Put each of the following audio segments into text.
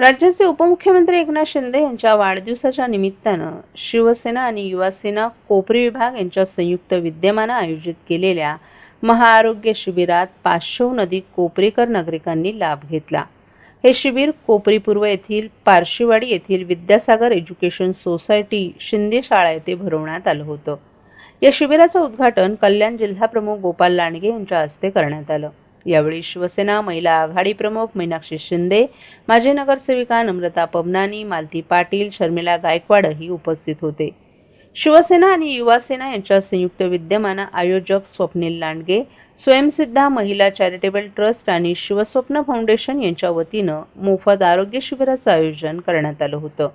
राज्याचे उपमुख्यमंत्री एकनाथ शिंदे यांच्या वाढदिवसाच्या निमित्तानं शिवसेना आणि युवासेना कोपरी विभाग यांच्या संयुक्त विद्यमानं आयोजित केलेल्या महाआरोग्य शिबिरात पाचशेहून अधिक कोपरीकर नागरिकांनी लाभ घेतला. हे शिबिर कोपरी पूर्व येथील पारशीवाडी येथील विद्यासागर एज्युकेशन सोसायटी शिंदे शाळा येथे भरवण्यात आलं होतं. या शिबिराचं उद्घाटन कल्याण जिल्हाप्रमुख गोपाल लांडगे यांच्या हस्ते करण्यात आलं. यावेळी शिवसेना महिला आघाडी प्रमुख मीनाक्षी शिंदे माजी नगरसेविका नम्रता पबनानी मालती पाटील शर्मिला गायकवाडही उपस्थित होते. शिवसेना आणि युवासेना यांच्या संयुक्त विद्यमानं आयोजक स्वप्नील लांडगे स्वयंसिद्धा महिला चॅरिटेबल ट्रस्ट आणि शिवस्वप्न फाउंडेशन यांच्या वतीनं मोफत आरोग्य शिबिराचं आयोजन करण्यात आलं होतं.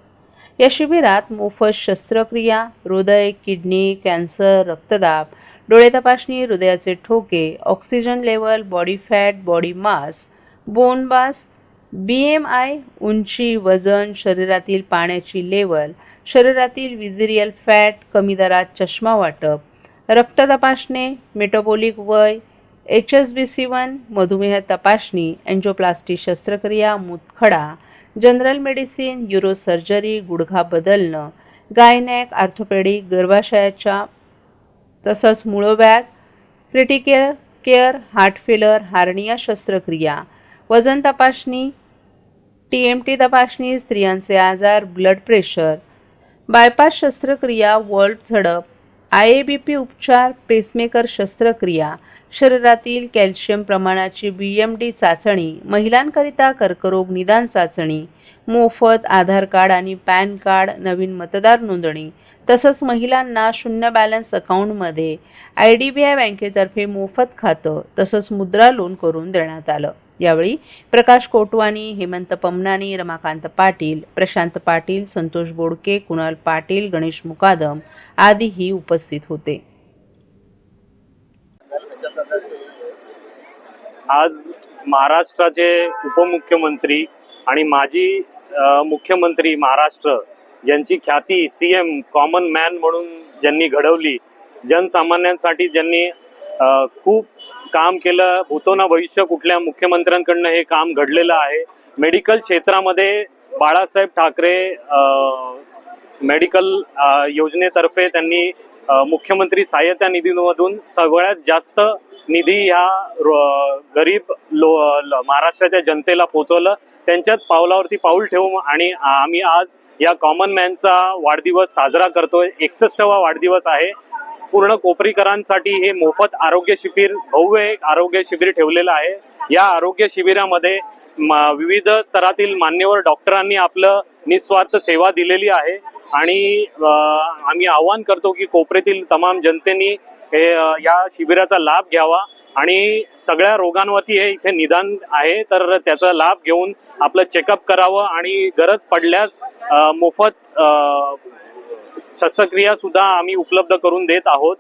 या शिबिरात मोफत शस्त्रक्रिया हृदय किडनी कॅन्सर रक्तदाब डोळे तपासणी हृदयाचे ठोके oxygen level body fat body mass bone mass B M I उंची वजन शरीरातील पाण्याची लेवल शरीरातील विजिरियल फॅट कमी दरात चष्मा वाटप रक्त तपासणे मेटाबॉलिक वय H S B C one मधुमेह तपासणी अँजोप्लास्टी शस्त्रक्रिया मुतखडा जनरल मेडिसिन युरो सर्जरी गुडघा बदलणं गायनॅक आर्थोपेडिक गर्भाशयाच्या तसंच मूळव्याध critical care heart failure hernia शस्त्रक्रिया वजन तपासणी टी एम टी तपासणी स्त्रियांचे आजार ब्लड प्रेशर बायपास शस्त्रक्रिया वर्ल्ड झडप आय ए बी पी उपचार पेसमेकर शस्त्रक्रिया शरीरातील कॅल्शियम प्रमाणाची बी एम डी चाचणी महिलांकरिता कर्करोग निदान चाचणी मोफत आधार कार्ड आणि पॅन कार्ड नवीन मतदार नोंदणी तसंच महिलांना शून्य बॅलन्स अकाउंटमध्ये आय डी बी आय बँकेतर्फे मोफत खातं तसंच मुद्रा लोन करून देण्यात आलं. यावेळी प्रकाश कोटवानी हेमंत पमनानी रमाकांत पाटील प्रशांत पाटील संतोष बोडके कुणाल पाटील गणेश मुकादम आदीही उपस्थित होते. आज महाराष्ट्राचे उपमुख्यमंत्री आणि माजी मुख्यमंत्री महाराष्ट्र ज्यांची ख्याती सी एम कॉमन मॅन म्हणून ज्यांनी घडवली जनसामान्यांसाठी ज्यांनी खूप काम केलं भूतो ना भविष्य कुठल्या मुख्यमंत्र्यांकडनं हे काम घडलेलं आहे. मेडिकल क्षेत्रामध्ये बाळासाहेब ठाकरे मेडिकल योजनेतर्फे त्यांनी मुख्यमंत्री सहाय्यता निधीमधून सगळ्यात जास्त निधी ह्या रो- गरीब लो ल- महाराष्ट्राच्या जनतेला पोचवलं. त्यांच्याच पावलावरती पाऊल ठेवून आणि आम्ही आज या कॉमन मॅनचा वाढदिवस साजरा करतोय. एकसष्टवा वाढदिवस आहे. पूर्ण कोपरीकरांसाठी हे मोफत आरोग्य शिबिर भव्य एक आरोग्य शिबिर ठेवलेलं आहे. या आरोग्य शिबिरामध्ये म- विविध स्तरातील मान्यवर डॉक्टरांनी आपलं निस्वार्थ सेवा दिलेली आहे. आणि आम्ही आवाहन करतो की कोपऱ्यातील तमाम जनतेनी हे या शिबिराचा लाभ घ्यावा आणि सगळ्या रोगांवरती हे इथे निदान आहे तर त्याचा लाभ घेऊन आपलं चेकअप करावं आणि गरज पडल्यास मोफत शस्त्रक्रिया सुद्धा आम्ही उपलब्ध करून देत आहोत.